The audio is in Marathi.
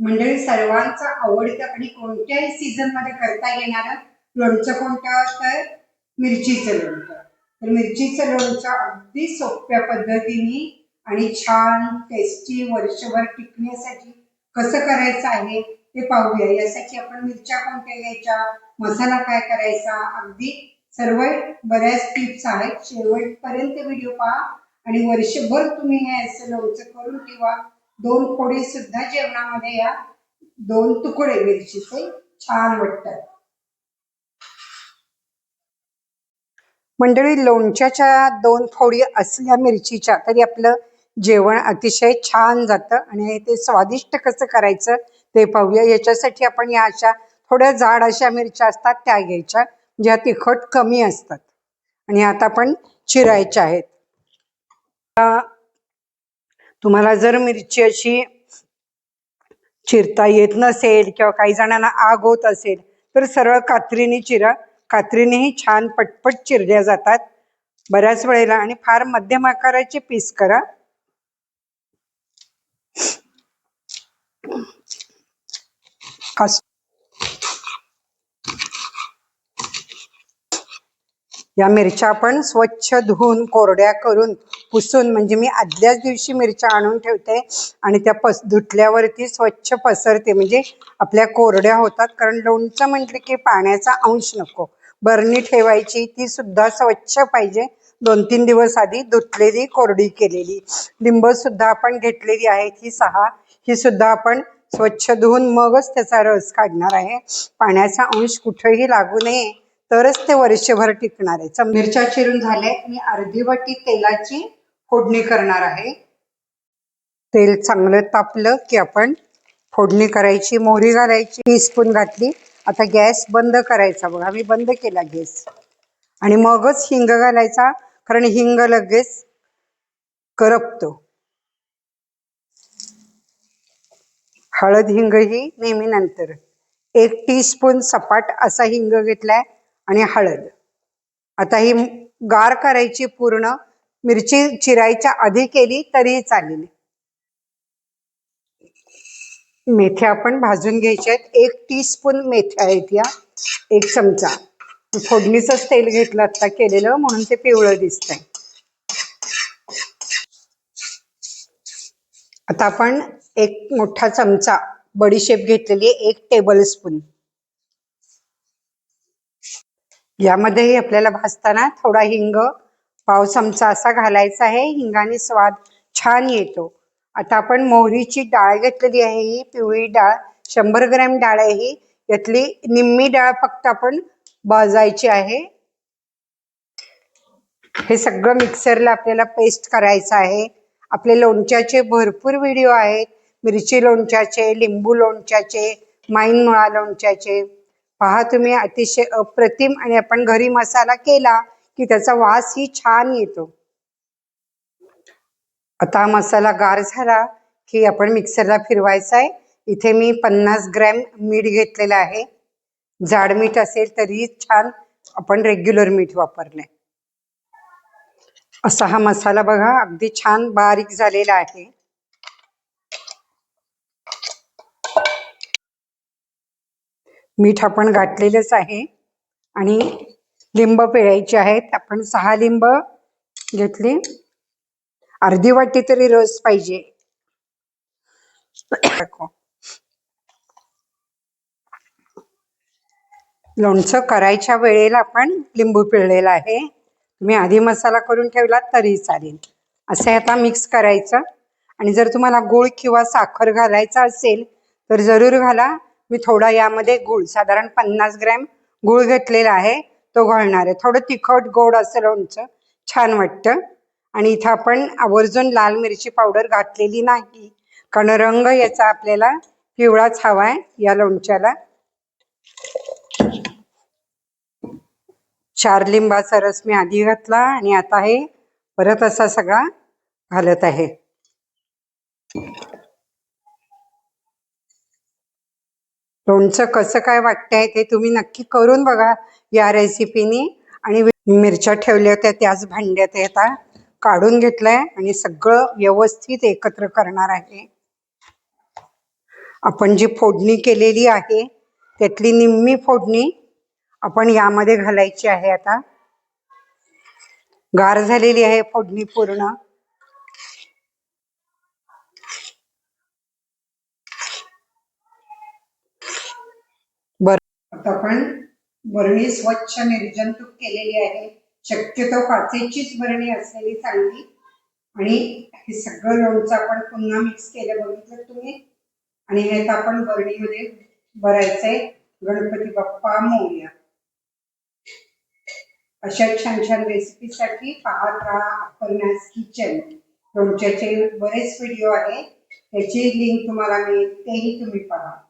मंडळी सर्वांचा आवडतं आणि कोणत्याही सीझनमध्ये करता येणारं लोणचं कोणतं तर मिरचीचं लोणचं. तर मिरचीचं लोणचं अगदी सोप्या पद्धतीने आणि छान टेस्टी वर्षभर टिकण्यासाठी कसं करायचं आहे ते पाहूया. यासाठी आपण मिरच्या कोणत्या घ्यायच्या? मसाला काय करायचा? अगदी सर्व बऱ्याच टिप्स आहेत. शेवटपर्यंत व्हिडिओ पहा आणि वर्षभर तुम्ही हे असं लोणचं करून किंवा दोन फोडी सुद्धा जेवणामध्ये या दोन तुकडे मिरचीचे छान वाटतात. मंडळी लोणच्याच्या दोन फोडी असल्या मिरचीच्या तरी आपलं जेवण अतिशय छान जातं आणि ते स्वादिष्ट कसं करायचं ते पाहूया. याच्यासाठी आपण या अशा थोड्या जाड अशा मिरच्या असतात त्या घ्यायच्या ज्या तिखट कमी असतात. आणि आता आपण चिरायच्या आहेत. तुम्हाला जर मिरची अशी चिरता येत नसेल किंवा काही जणांना आग होत असेल तर सरळ कात्रीने चिरा. कात्रीनेही छान पटपट चिरल्या जातात. बऱ्याच वेळेला आणि फार मध्यम आकाराचे पीस करा. या मिरच्या आपण स्वच्छ धुवून कोरड्या करून पुसून म्हणजे मी आदल्याच दिवशी मिरच्या आणून ठेवते आणि त्या पस धुतल्यावरती स्वच्छ पसरते. म्हणजे आपल्या कोरड्या होतात कारण लोणचं म्हटलं की पाण्याचा अंश नको. बरणी ठेवायची ती सुद्धा स्वच्छ पाहिजे. दोन तीन दिवस आधी धुतलेली कोरडी केलेली. लिंब सुद्धा आपण घेतलेली आहे ही सहा. ही सुद्धा आपण स्वच्छ धुवून मगच त्याचा रस काढणार आहे. पाण्याचा अंश कुठेही लागू नये. तरच ते वर्षभर टिकणार आहे. मिरच्या चिरून झाले मी अर्धी वाटी तेलाची फोडणी करणार आहे. तेल चांगलं तापलं की आपण फोडणी करायची मोहरी घालायची टीस्पून घातली. आता गॅस बंद करायचा बघा. मी बंद केला गॅस. आणि मगच हिंग घालायचा कारण हिंग लगेच करपतो. हळद हिंग ही नेहमी नंतर. एक टीस्पून सपाट असा हिंग घेतलाय. आणि हळद. आता ही गार करायची पूर्ण मिरची चिरायच्या आधी केली तरीही चालेल. मेथ्या आपण भाजून घ्यायच्या आहेत. एक टी स्पून मेथ्या आहेत या. एक चमचा. फोडणीचंच तेल घेतलं आता केलेलं म्हणून ते पिवळं दिसतंय. आता आपण एक मोठा चमचा बडीशेप घेतलेली एक टेबल स्पून यामध्येही आपल्याला भाजताना थोडा हिंग पाव चमचा असा घालायचा आहे. हिंगाने स्वाद छान येतो. आता आपण मोहरीची डाळ घेतलेली आहे. ही पिवळी डाळ शंभर ग्रॅम डाळ आहे ही. यातली निम्मी डाळ फक्त आपण भाजायची आहे. हे सगळं मिक्सरला आपल्याला पेस्ट करायचं आहे. आपले लोणच्याचे भरपूर व्हिडिओ आहेत. मिरची लोणच्याचे लिंबू लोणच्याचे माईन मुळा लोणच्याचे. पहा तुम्ही अतिशय अप्रतिम आणि आपण घरी मसाला केला की त्याचा वास ही छान येतो. आता हा मसाला गार झाला की आपण मिक्सरला फिरवायचा आहे. इथे मी पन्नास ग्रॅम मीठ घेतलेलं आहे. जाड मीठ असेल तरी छान आपण रेग्युलर मीठ वापरलंय असा हा मसाला बघा अगदी छान बारीक झालेला आहे. मीठ आपण घातलेलंच आहे. आणि लिंब पिळायचे आहेत. आपण सहा लिंब घेतली. अर्धी वाटी तरी रस पाहिजे. लोणचं करायच्या वेळेला आपण लिंबू पिळलेला आहे. तुम्ही आधी मसाला करून ठेवला तरी चालेल. असे आता मिक्स करायचं. आणि जर तुम्हाला गूळ किंवा साखर घालायचा असेल तर जरूर घाला. मी थोडा यामध्ये गूळ साधारण पन्नास ग्रॅम गूळ घेतलेला आहे तो घालणार आहे. थोडं तिखट गोड असं लोणचं छान वाटतं. आणि इथं आपण आवर्जून लाल मिरची पावडर घातलेली नाही. कारण रंग याचा आपल्याला पिवळाच हवा आहे या लोणच्याला. चार लिंबाचा रस मी आधी घातला आणि आता हे परत असा सगळा घालत आहे. लोणचं कसं काय वाटतंय ते तुम्ही नक्की करून बघा या रेसिपीनी आणि मिरच्या ठेवल्या होत्या त्याच भांड्यात हे आता. काढून घेतलंय आणि सगळं व्यवस्थित एकत्र करणार आहे. आपण जी फोडणी केलेली आहे त्यातली निम्मी फोडणी आपण यामध्ये घालायची आहे आता. गार झालेली आहे फोडणी पूर्ण. बर आपण बरणी स्वच्छ निर्जंतुक केलेली आहे. शक्यतो काचेचीच बरणी असलेली चांगली. आणि हे सगळं लोणचं आपण पुन्हा मिक्स केलं बघितलं तुम्ही. आणि हे आपण बरणीमध्ये भरायचंय. गणपती बाप्पा मोर्या. अशा छान छान रेसिपीसाठी पाहत राहा अपर्णास किचन लोणच्याचे बरेच व्हिडिओ आहे. त्याची लिंक तुम्हाला मिळेल. तेही तुम्ही पहा.